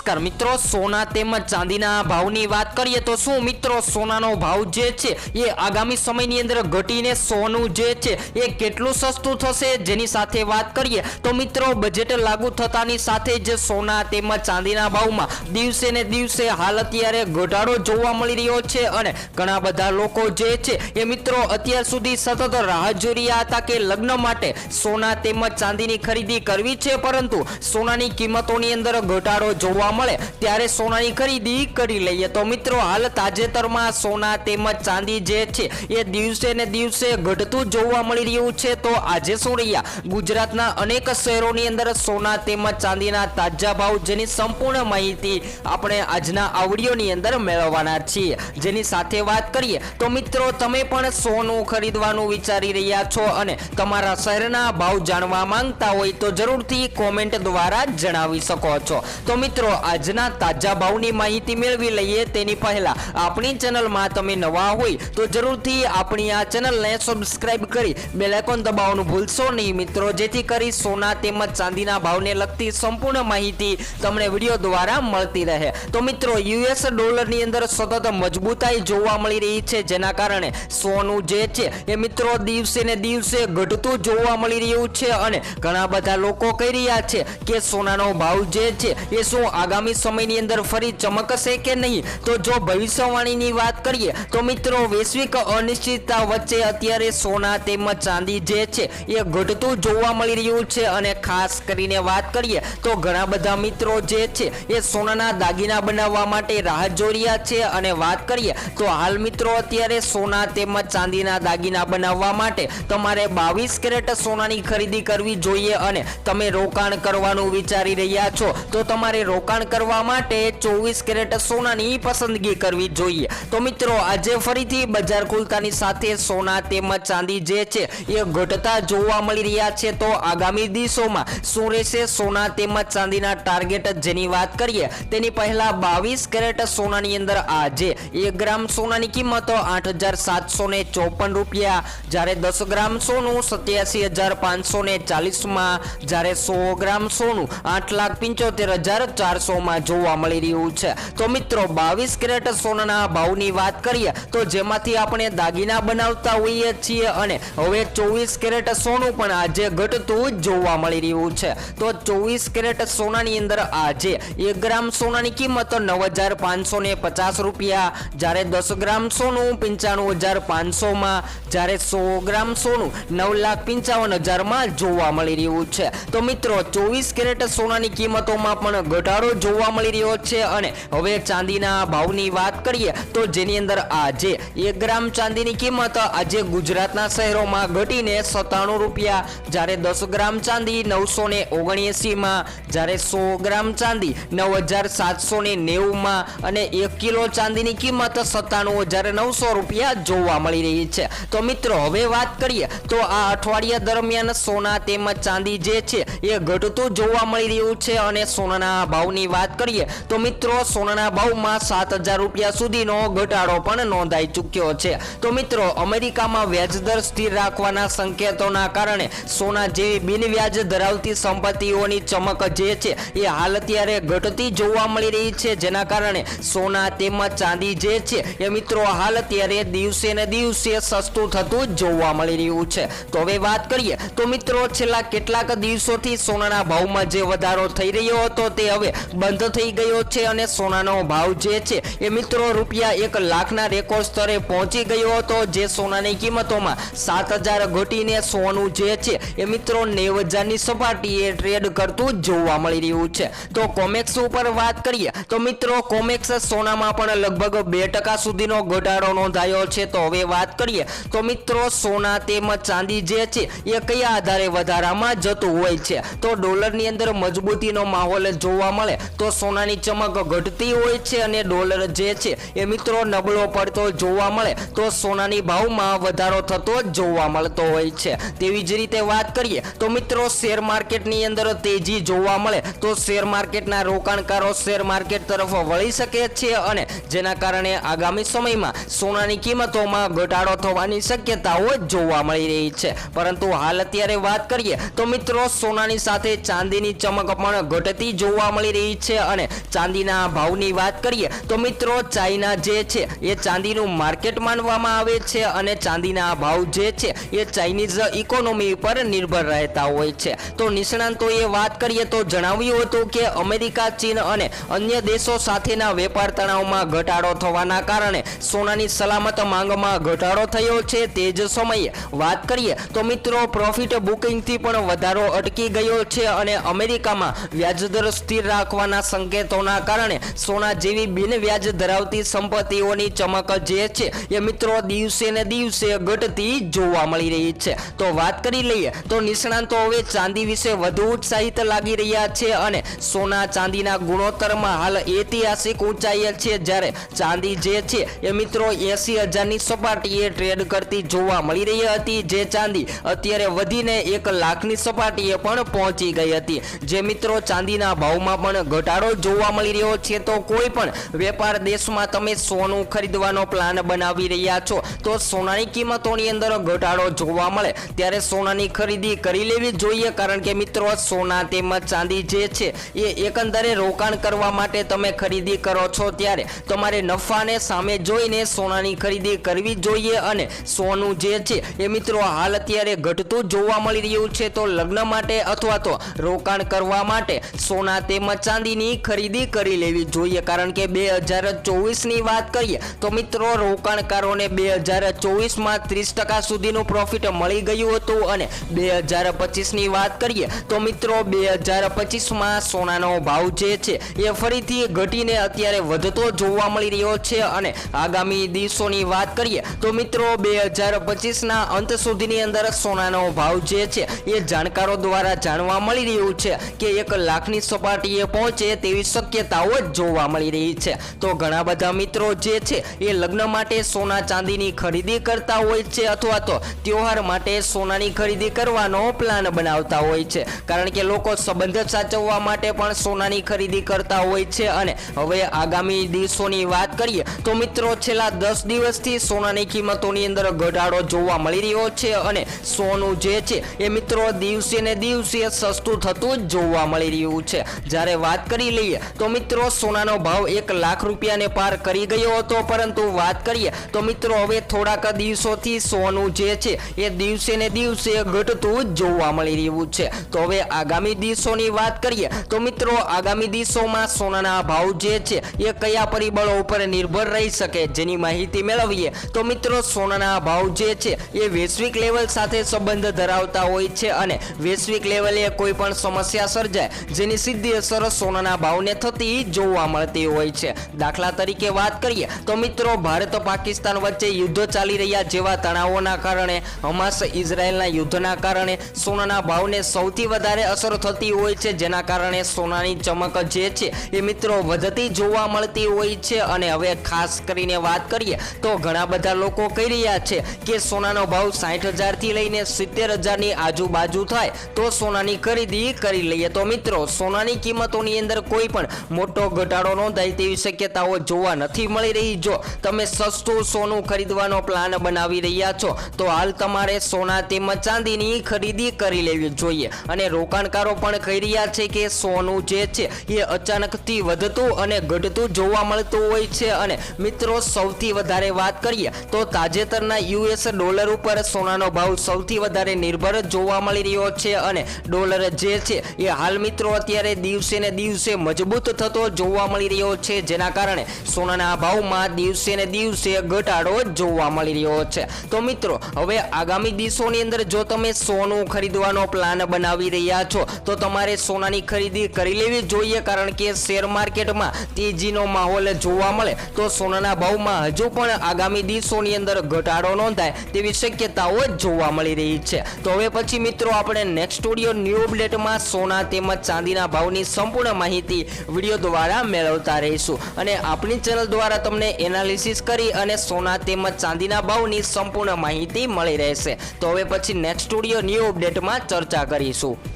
નમસ્કાર. મિત્રો, સોના તેમજ ચાંદીના ભાવની વાત કરીએ તો શું? મિત્રો, સોનાનો ભાવ જે છે એ આગામી સમયની અંદર ઘટીને સોનું જે છે એ કેટલું સસ્તું થશે જેની સાથે વાત કરીએ તો મિત્રો બજેટ લાગુ થતાની સાથે જ સોના તેમજ ચાંદીના ભાવમાં દિવસે ને દિવસે હાલ અત્યારે ઘટાડો જોવા મળી રહ્યો છે અને ઘણા બધા લોકો જે છે એ મિત્રો, અત્યાર સુધી સતત રાહ જોઈ રહ્યા હતા કે લગ્ન માટે સોના તેમજ ચાંદીની ખરીદી કરવી છે, પરંતુ સોનાની કિંમતોની અંદર ઘટાડો જોવા મળે, ત્યારે સોનાની ખરીદી કરી લઈએ. તો મિત્રો, હાલ તાજેતરમાં સોના તેમજ ચાંદી જે છે, એ દિવસે ને દિવસે ઘટતું જોવા મળી રહ્યું છે. તો આજે શું રહ્યા ગુજરાતના અનેક શહેરોની અંદર સોના તેમજ ચાંદીના તાજા ભાવ જેની સંપૂર્ણ માહિતી આપણે આજના આવડીઓની અંદર મેળવવાના છીએ. જેની સાથે વાત કરીએ, તો મિત્રો, તમે પણ સોનું ખરીદવાનું વિચારી રહ્યા છો અને તમારા શહેરના ભાવ જાણવા માંગતા હોય તો જરૂરથી કોમેન્ટ દ્વારા જણાવી શકો છો. તો મિત્રો આજના તાજા ભાવની માહિતી મેળવી લઈએ તેની પહેલા આપણી ચેનલમાં તમે નવા હોય તો જરૂરથી આપણી આ ચેનલને સબસ્ક્રાઇબ કરી બેલેકોન દબાવવાનું ભૂલશો નહીં. મિત્રો, જેથી કરી સોના તેમજ ચાંદીના ભાવને લગતી સંપૂર્ણ માહિતી તમને વીડિયો દ્વારા મળતી રહે. તો મિત્રો, યુએસ ડોલરની અંદર સતત મજબૂતાઈ જોવા મળી રહી છે, જેના કારણે સોનું જે છે એ મિત્રો દિવસે ને દિવસે ઘટતું જોવા મળી રહ્યું છે અને ઘણા બધા લોકો કહી રહ્યા છે કે સોનાનો ભાવ જે છે એ શું આગામી સમયની અંદર ફરી ચમકશે કે નહીં? તો જો ભવિષ્યવાણીની વાત કરીએ, તો મિત્રો વૈશ્વિક અનિશ્ચિતતા વચ્ચે અત્યારે સોના તેમજ ચાંદી જે છે, એ ઘટતું જોવા મળી રહ્યું છે. અને ખાસ કરીને વાત કરીએ, તો ઘણા બધા મિત્રો જે છે, એ સોનાના દાગીના બનાવવા માટે રાહ જોઈ છે. અને વાત કરીએ, તો હાલ મિત્રો અત્યારે સોના તેમજ ચાંદીના દાગીના બનાવવા માટે તમારે બાવીસ કેરેટ સોનાની ખરીદી કરવી જોઈએ. અને તમે રોકાણ કરવાનું વિચારી રહ્યા છો, તો તમારે રોકાણ કરવા માટે ચોવીસ કેરેટ સોનાની પસંદગી કરવી જોઈએ. તો મિત્રો, આજે ફરીથી બજાર ખુલતાની સાથે સોના તેમજ ચાંદી જે છે, એ ઘટતા જોવા મળી રહ્યા છે. તો આગામી દિવસોમાં શું રહેશે? સોના તેમજ ચાંદીના ટાર્ગેટ જેની વાત કરીએ, તેની પહેલા બાવીસ કેરેટ સોનાની અંદર આજે એક ગ્રામ સોનાની કિંમત આઠ હજાર સાતસો ને ચોપન રૂપિયા. જ્યારે દસ ગ્રામ સોનું સત્યાસી હજાર પાંચસો ને ચાલીસમાં, જ્યારે સો ગ્રામ સોનું આઠ લાખ પંચોતેર હજાર ચારસોમાં જોવા મળી રહ્યું છે. તો મિત્રો, બાવીસ કેરેટ સોનાના ભાવની વાત કરીએ, તો જેમાંથી આપણે દાગીના બનાવતા હોઈએ છીએ અને હવે ચોવીસ કેરેટ સોનું પણ આજે ઘટતું જ જોવા મળી રહ્યું છે. તો ચોવીસ કેરેટ સોનાની અંદર આજે એક ગ્રામ સોનાની કિંમત નવ હજાર પાંચસો ને પચાસ રૂપિયા, જ્યારે દસ ગ્રામ સોનું પંચાણું હજાર પાંચસોમાં, જ્યારે સો ગ્રામ સોનું નવ લાખ પંચાવન હજારમાં જોવા મળી રહ્યું છે. તો મિત્રો, ચોવીસ કેરેટ સોનાની કિંમતોમાં પણ ઘટાડો જોવા મળી રહ્યો છે અને હવે ચાંદીના ભાવની વાત કરીએ તો જેની અંદર આજે એક ગ્રામ ચાંદીની કિંમત આજે ગુજરાતના શહેરોમાં ઘટીને સત્તાણું રૂપિયા. જ્યારે દસ ગ્રામ ચાંદી નવસો ને ઓગણએંસીમાં જ્યારે સો ગ્રામ ચાંદી નવ હજાર સાતસો ને નેવુંમાં અને એક કિલો ચાંદીની કિંમત સત્તાણું હજાર નવસો રૂપિયા જોવા મળી રહી છે. તો મિત્રો, હવે વાત કરીએ તો આ અઠવાડિયા દરમિયાન સોના તેમજ ચાંદી જે છે એ ઘટતું જોવા મળી રહ્યું છે અને સોનાના ભાવની વાત કરીએ, તો મિત્રો સોનાના ભાવમાં સાત હજાર રૂપિયા સુધીનો ઘટાડો પણ નોંધાઈ ચૂક્યો છે. તો મિત્રો, અમેરિકામાં વ્યાજદર સ્થિર રાખવાના સંકેતોના કારણે સોના જેવી બિનવ્યાજ ધરાવતી સંપત્તિઓની ચમક જે છે, એ હાલ અત્યારે ઘટતી જોવા મળી રહી છે. જેના કારણે સોના તેમજ ચાંદી જે છે, એ મિત્રો હાલ અત્યારે દિવસે ને દિવસે સસ્તું થતું જોવા મળી રહ્યું છે. તો હવે વાત કરીએ, તો મિત્રો છેલ્લા કેટલાક દિવસોથી સોનાના ભાવમાં જે વધારો થઈ રહ્યો હતો તે હવે બંધ થઈ ગયો છે અને સોનાનો ભાવ જે છે એ મિત્રો રૂપિયા એક લાખના રેકોર્ડ સ્તરે પહોંચી ગયો હતો, જે સોનાની કિંમતોમાં સાત હજાર ઘટીને સોનું જે છે એ મિત્રો નેવ હજારની સપાટીએ ટ્રેડ કરતું જોવા મળી રહ્યું છે. તો કોમેક્સ ઉપર વાત કરીએ, તો મિત્રો કોમેક્સ સોનામાં પણ લગભગ બે ટકા સુધીનો ઘટાડો નોંધાયો છે. તો હવે વાત કરીએ, તો મિત્રો સોના તેમજ ચાંદી જે છે એ કયા આધારે વધારામાં જતું હોય છે? તો ડોલરની અંદર મજબૂતીનો માહોલ જોવા મળે તો સોનાની ચમક ઘટતી હોય છે અને ડોલર જે છે એ મિત્રો નબળો પડતો જોવા મળે, તો સોનાની ભાવમાં વધારો થતો જોવા મળતો હોય છે. તેવી જ રીતે વાત કરીએ, તો મિત્રો શેર માર્કેટની અંદર તેજી જોવા મળે, તો શેર માર્કેટના રોકાણકારો શેર માર્કેટ તરફ વળી શકે છે અને જેના કારણે આગામી સમયમાં સોનાની કિંમતોમાં ઘટાડો થવાની શક્યતાઓ જોવા મળી રહી છે. પરંતુ હાલ અત્યારે વાત કરીએ, તો મિત્રો સોનાની સાથે ચાંદીની ચમક પણ ઘટતી જોવા મળી રહી રહી છે અને ચાંદીના ભાવની વાત કરીએ તો મિત્રો ચાઇના જે છે, એ ચાંદીનું માર્કેટ માનવામાં આવે છે અને ચાંદીના ભાવ જે છે, એ ચાઇનીઝ ઇકોનોમી પર નિર્ભર રહેતા હોય છે. તો નિષ્ણાંતોએ વાત કરીએ તો જણાવ્યું હતું કે અમેરિકા, ચીન અને અન્ય દેશો સાથેના વેપાર તણાવમાં ઘટાડો થવાના કારણે સોનાની સલામત માંગમાં ઘટાડો થયો છે. તે જ સમયે વાત કરીએ તો મિત્રો પ્રોફિટ બુકિંગથી પણ વધારો અટકી ગયો છે અને અમેરિકામાં વ્યાજદર સ્થિર રાખવાના સંકેતોના કારણે સોના જેવી બિનવ્યાજ ધરાવતી સંપત્તિઓની ચમક જે છે એ મિત્રો દિવસે ને દિવસે ઘટતી જોવા મળી રહી છે. તો વાત કરી લઈએ તો નિષ્ણાંતો હવે ચાંદી વિશે વધુ ઉત્સાહિત લાગી રહ્યા છે અને સોના ચાંદીના ગુણોત્તરમાં હાલ ઐતિહાસિક ઊંચાઈએ છે. જ્યારે ચાંદી જે છે એ મિત્રો એસી હજારની સપાટીએ ટ્રેડ કરતી જોવા મળી રહી હતી. જે ચાંદી અત્યારે વધીને એક લાખની સપાટીએ પણ પહોંચી ગઈ હતી. જે મિત્રો ચાંદીના ભાવમાં પણ ઘટાડો જોવા મળી રહ્યો છે, તો કોઈ પણ વેપાર દેશમાં તમે સોનું ખરીદવાનો પ્લાન બનાવી રહ્યા છો, તો સોનાની કિંમતોની અંદર ઘટાડો જોવા મળે. ત્યારે સોનાની ખરીદી કરી લેવી જોઈએ, કારણ કે મિત્રો, સોના તેમજ ચાંદી જે છે, એ એકંદરે રોકાણ કરવા માટે તમે ખરીદી કરો છો ત્યારે તમારે નફાને સામે જોઈને સોનાની ખરીદી કરવી જોઈએ અને સોનું જે છે, એ મિત્રો, હાલ અત્યારે ઘટતું જોવા મળી રહ્યું છે, તો લગ્ન માટે અથવા તો રોકાણ કરવા માટે સોના તેમજ ચાંદીની ખરીદી કરી લેવી જોઈએ. કારણ કે બે હજાર ચોવીસની વાત કરીએ, તો મિત્રો, રોકાણકારોને બે હજાર ચોવીસમાં ત્રીસ ટકા સુધીનું પ્રોફિટ મળી ગયું હતું. અને બે હજાર પચીસની વાત કરીએ, તો મિત્રો, બે હજાર પચીસમાં સોનાનો ભાવ જે છે, એ ફરીથી ઘટીને અત્યારે વધતો જોવા મળી રહ્યો છે. અને આગામી દિવસોની વાત કરીએ, તો મિત્રો, બે હજાર પચીસના અંત સુધીની અંદર સોનાનો ભાવ જે છે, એ જાણકારો દ્વારા જાણવા મળી રહ્યું છે કે એક લાખની સપાટીએ પહોંચે તેવી શક્યતાઓ જોવા મળી રહી છે. તો ઘણા બધા મિત્રો જે છે, એ લગ્ન માટે સોના ચાંદીની ખરીદી કરતા હોય છે અથવા તો તહેવાર માટે સોનાની ખરીદી કરવાનો પ્લાન બનાવતા હોય છે. કારણ કે લોકો સંબંધ સાચવવા માટે પણ સોનાની ખરીદી કરતા હોય છે અને હવે આગામી દિવસોની વાત કરીએ, તો મિત્રો છેલ્લા દસ દિવસથી સોનાની કિંમતોની અંદર ઘટાડો જોવા મળી રહ્યો છે અને સોનું જે છે, એ મિત્રો દિવસે ને દિવસે સસ્તું થતું જ જોવા મળી રહ્યું છે. જ્યારે વાત કરી લઈએ તો મિત્રો, સોનાનો ભાવ એક લાખ રૂપિયાને પાર કરી ગયો હતો. પરંતુ વાત કરીએ તો મિત્રો, હવે થોડાક દિવસોથી સોનું જે છે, એ દિવસે ને દિવસે ઘટતું જોવા મળી રહ્યું છે. તો હવે આગામી દિવસોની વાત કરીએ તો મિત્રો, આગામી દિવસોમાં સોનાના ભાવ જે છે, એ કયા પરિબળો ઉપર નિર્ભર રહી શકે જેની માહિતી મેળવીએ તો મિત્રો, સોનાના ભાવ જે છે, એ વૈશ્વિક લેવલ સાથે સંબંધ ધરાવતા હોય છે અને વૈશ્વિક લેવલે કોઈ પણ સમસ્યા સર્જાય, જેની સીધી અસર સોનાના ભાવને થતી જોવા મળતી હોય છે. દાખલા તરીકે વાત કરીએ, તો મિત્રો, ભારત પાકિસ્તાન વચ્ચે યુદ્ધો ચાલી રહ્યા જેવા તણાવોના કારણે, હમાસ ઇઝરાયલના યુદ્ધના કારણે સોનાના ભાવને સૌથી વધારે અસર થતી હોય છે, જેના કારણે સોનાની ચમક જે છે, એ મિત્રો વધતી જોવા મળતી હોય છે. અને હવે ખાસ કરીને વાત કરીએ, તો ઘણા બધા લોકો કહી રહ્યા છે કે સોનાનો ભાવ સાઠ હજારથી લઈને સિત્તેર હજારની આજુબાજુ થાય, તો સોનાની ખરીદી કરી લઈએ. તો મિત્રો, સોનાની કિંમતોની અંદર કોઈ પણ મોટો ઘટાડો નોંધાય તેવી શક્યતાઓ જોવા નથી મળી રહી. જો તમે સસ્તું સોનું ખરીદવાનો પ્લાન બનાવી રહ્યા છો, તો હાલ તમારે સોના તેમજ ચાંદીની ખરીદી કરી લેવી જોઈએ. અને રોકાણકારો પણ કહી રહ્યા છે કે સોનું જે છે, એ અચાનકથી વધતું અને ઘટતું જોવા મળતું હોય છે. અને મિત્રો, સૌથી વધારે વાત કરીએ, તો તાજેતરના યુએસ ડોલર ઉપર સોનાનો ભાવ સૌથી વધારે નિર્ભર જોવા મળી રહ્યો છે. અને ડોલર જે છે, એ હાલ મિત્રો, અત્યારે દિવસે ને દિવસે મજબૂત થતો જોવા મળી રહ્યો છે. જેના કારણે સોનાના ભાવમાં દિવસે ને દિવસે ઘટાડો જોવા મળી રહ્યો છે. તો મિત્રો, હવે આગામી દિવસોની અંદર જો તમે સોનું ખરીદવાનો પ્લાન બનાવી રહ્યા છો, તો તમારે સોનાની ખરીદી કરી લેવી જોઈએ. કારણ કે શેર માર્કેટમાં તેજીનો માહોલ જોવા મળે. તો સોનાના ભાવમાં હજુ પણ આગામી દિવસોની અંદર ઘટાડો નોંધાય તેવી શક્યતાઓ જોવા મળી રહી છે. તો હવે પછી મિત્રો, આપણે નેક્સ્ટ સ્ટુડિયો ન્યૂ અપડેટમાં સોના તેમજ ચાંદીના ભાવની માહિતી વીડિયો દ્વારા મેળવતા રહીશું. અને આપણી ચેનલ દ્વારા તમને એનાલિસિસ કરી અને સોના તેમજ ચાંદીના ભાવની સંપૂર્ણ માહિતી મળી રહેશે. તો હવે પછી નેક્સ્ટ સ્ટુડિયો ન્યૂ અપડેટમાં ચર્ચા કરીશું.